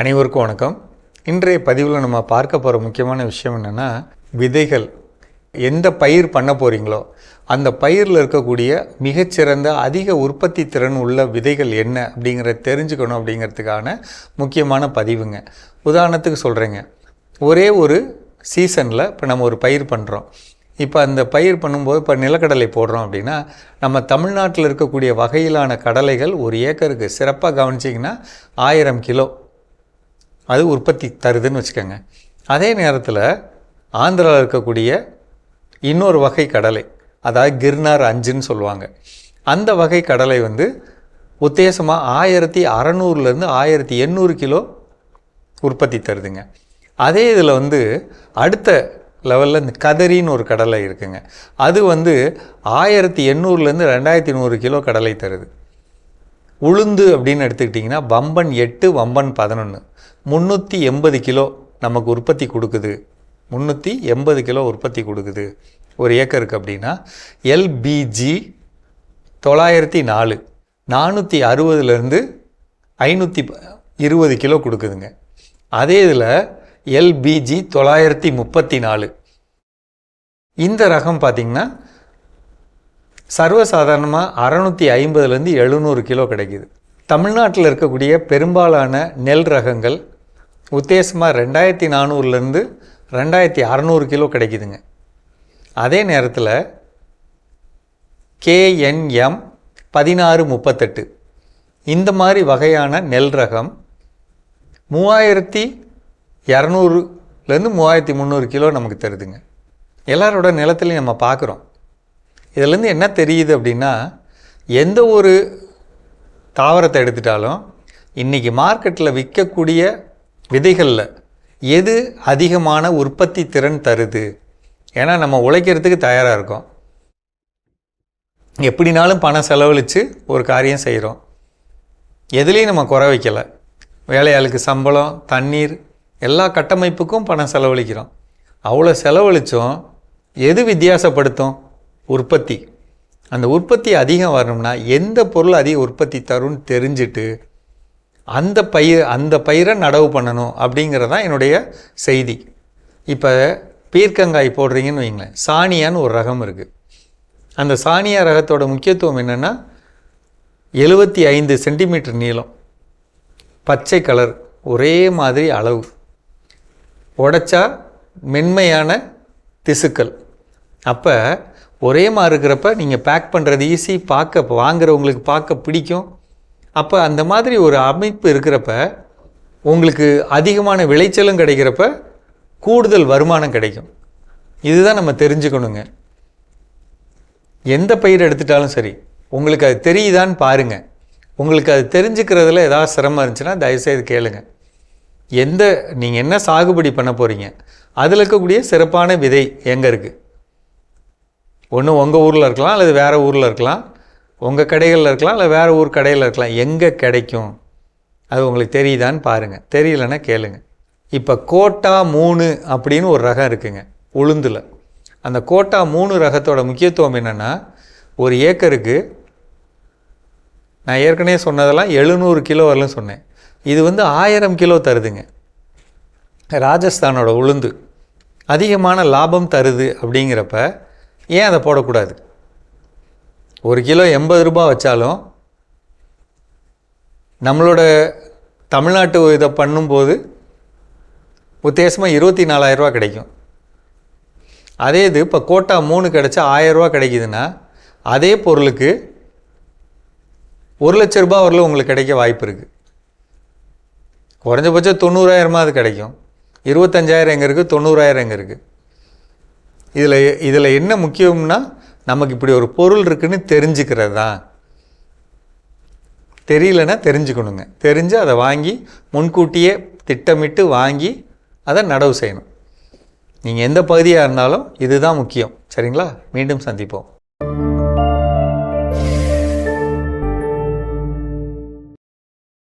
அனைவருக்கும் வணக்கம். இன்றைய பதிவில் நம்ம பார்க்க போகிற முக்கியமான விஷயம் என்னென்னா விதைகள். எந்த பயிர் பண்ண போகிறீங்களோ அந்த பயிரில் இருக்கக்கூடிய மிகச்சிறந்த அதிக உற்பத்தி திறன் உள்ள விதைகள் என்ன அப்படிங்கிறத தெரிஞ்சுக்கணும் அப்படிங்கிறதுக்கான முக்கியமான பதிவுங்க. உதாரணத்துக்கு சொல்கிறேங்க ஒரே ஒரு சீசனில் இப்போ நம்ம ஒரு பயிர் பண்ணுறோம் இப்போ அந்த பயிர் பண்ணும்போது இப்போ நிலக்கடலை போடுறோம் அப்படின்னா நம்ம தமிழ்நாட்டில் இருக்கக்கூடிய வகையிலான கடலைகள் ஒரு ஏக்கருக்கு சிறப்பாக கவனிச்சிங்கன்னா ஆயிரம் கிலோ. அது உற்பத்தி தருதுன்னு வச்சுக்கோங்க. அதே நேரத்தில் ஆந்திராவில் இருக்கக்கூடிய இன்னொரு வகை கடலை அதாவது கிர்னார் அஞ்சுன்னு சொல்லுவாங்க. அந்த வகை கடலை வந்து உத்தேசமாக ஆயிரத்தி அறநூறுலேருந்து ஆயிரத்தி எண்ணூறு கிலோ உற்பத்தி தருதுங்க. அதே இதில் வந்து அடுத்த லெவலில் இந்த கதரின்னு ஒரு கடலை இருக்குங்க. அது வந்து ஆயிரத்தி எண்ணூறுலேருந்து ரெண்டாயிரத்தி நூறு கிலோ கடலை தருது. உளுந்து அப்படின்னு எடுத்துக்கிட்டிங்கன்னா வம்பன் எட்டு வம்பன் பதினொன்று முந்நூற்றி எண்பது கிலோ நமக்கு உற்பத்தி கொடுக்குது. முந்நூற்றி எண்பது கிலோ உற்பத்தி கொடுக்குது. ஒரு ஏக்கருக்கு அப்படின்னா எல்பிஜி தொள்ளாயிரத்தி நாலு. நானூற்றி அறுபதுலேருந்து ஐநூற்றி இருபது கிலோ கொடுக்குதுங்க. அதே இதில் எல்பிஜி தொள்ளாயிரத்தி முப்பத்தி நாலு. இந்த ரகம் பார்த்திங்கன்னா சர்வசாதாரணமாக அறநூற்றி ஐம்பதுலேருந்து எழுநூறு கிலோ கிடைக்குது. தமிழ்நாட்டில் இருக்கக்கூடிய பெரும்பாலான நெல் ரகங்கள் உத்தேசமாக ரெண்டாயிரத்தி நானூறுலேருந்து ரெண்டாயிரத்தி அறநூறு கிலோ கிடைக்குதுங்க. அதே நேரத்தில் கேஎன்எம் பதினாறு முப்பத்தெட்டு. இந்த மாதிரி வகையான நெல் ரகம் மூவாயிரத்தி இரநூறுலேருந்து மூவாயிரத்தி முந்நூறு கிலோ நமக்கு தருதுங்க. எல்லாரோட நிலத்துலையும் நம்ம பார்க்குறோம். இதிலேருந்து என்ன தெரியுது அப்படின்னா எந்த ஒரு தாவரத்தை எடுத்துட்டாலும் இன்றைக்கி மார்க்கெட்டில் விற்கக்கூடிய விதைகளில் எது அதிகமான உற்பத்தி திறன் தருது? ஏன்னா நம்ம உழைக்கிறதுக்கு தயாராக இருக்கோம். எப்படினாலும் பணம் செலவழித்து ஒரு காரியம் செய்கிறோம் எதுலேயும் நம்ம குறை வைக்கலை. வேலையாளுக்கு சம்பளம் தண்ணீர் எல்லா கட்டமைப்புக்கும் பணம் செலவழிக்கிறோம். அவ்வளோ செலவழித்தோம் எது வித்தியாசப்படுத்தும்? உற்பத்தி. அந்த உற்பத்தி அதிகம் வரணும்னா எந்த பொருள் அதிக உற்பத்தி தரும்னு தெரிஞ்சுட்டு அந்த பயிர் அந்த பயிரை நடவு பண்ணணும் அப்படிங்கிறது தான் என்னுடைய செய்தி. இப்போ பீர்க்கங்காய் போடுறீங்கன்னு வைங்களேன் சாணியான்னு ஒரு ரகம் இருக்குது அந்த சாணியா ரகத்தோட முக்கியத்துவம் என்னென்னா எழுபத்தி ஐந்து சென்டிமீட்டர் நீளம் பச்சை கலர் ஒரே மாதிரி அளவு. உடைச்சா மென்மையான திசுக்கள். அப்போ ஒரே மாதிரி இருக்கிறப்ப நீங்கள் பேக் பண்ணுறது ஈஸி பார்க்க வாங்குறவங்களுக்கு பார்க்க பிடிக்கும். அப்போ அந்த மாதிரி ஒரு அமைப்பு இருக்கிறப்ப உங்களுக்கு அதிகமான விளைச்சலும் கிடைக்கிறப்ப கூடுதல் வருமானம் கிடைக்கும். இதுதான் நம்ம தெரிஞ்சுக்கணுங்க. எந்த பயிர் எடுத்துட்டாலும் சரி உங்களுக்கு அது தெரியுதான்னு பாருங்கள் உங்களுக்கு அது தெரிஞ்சுக்கிறதுல ஏதாவது சிரமம் இருந்துச்சுன்னா தயவுசெய்து கேளுங்க. எந்த நீங்கள் என்ன சாகுபடி பண்ண போகிறீங்க அதில் இருக்கக்கூடிய சிறப்பான விதை எங்கே இருக்குது ஒன்று உங்கள் ஊரில் இருக்கலாம் அல்லது வேறு ஊரில் இருக்கலாம். உங்கள் கடைகளில் இருக்கலாம் இல்லை வேறு ஊர் கடையில் இருக்கலாம். எங்கே கிடைக்கும்? அது உங்களுக்கு தெரியுதான்னு பாருங்கள் தெரியலன்னா கேளுங்க. இப்போ கோட்டா மூணு அப்படின்னு ஒரு ரகம் இருக்குங்க உளுந்தில். அந்த கோட்டா மூணு ரகத்தோட முக்கியத்துவம் என்னென்னா ஒரு ஏக்கருக்கு நான் ஏற்கனவே சொன்னதெல்லாம் எழுநூறு கிலோ வரலும் சொன்னேன். இது வந்து ஆயிரம் கிலோ தருதுங்க. ராஜஸ்தானோட உளுந்து. அதிகமான லாபம் தருது அப்படிங்கிறப்ப ஏன் அதை போடக்கூடாது? ஒரு கிலோ எண்பது ரூபா வச்சாலும் நம்மளோட தமிழ்நாட்டு இதை பண்ணும்போது உத்தேசமாக இருபத்தி நாலாயிரரூவா கிடைக்கும். அதே இது இப்போ கோட்டா மூணு கிடச்சா ஆயிரரூவா கிடைக்குதுன்னா அதே பொருளுக்கு ஒரு லட்ச ரூபா வரல உங்களுக்கு கிடைக்க வாய்ப்பு இருக்குது குறைஞ்சபட்சம் தொண்ணூறாயிரமாவது கிடைக்கும். இருபத்தஞ்சாயிரம் எங்கே இருக்குது தொண்ணூறாயிரம் எங்கே இருக்குது இதில் இதில் என்ன முக்கியம்னா நமக்கு இப்படி ஒரு பொருள் இருக்குன்னு தெரிஞ்சுக்கிறது தான். தெரியலன்னா தெரிஞ்சுக்கணுங்க. தெரிஞ்சு அதை வாங்கி முன்கூட்டியே திட்டமிட்டு வாங்கி அதை நடவு செய்யணும். நீங்கள் எந்த பகுதியாக இருந்தாலும் இதுதான் முக்கியம். சரிங்களா? மீண்டும் சந்திப்போம்.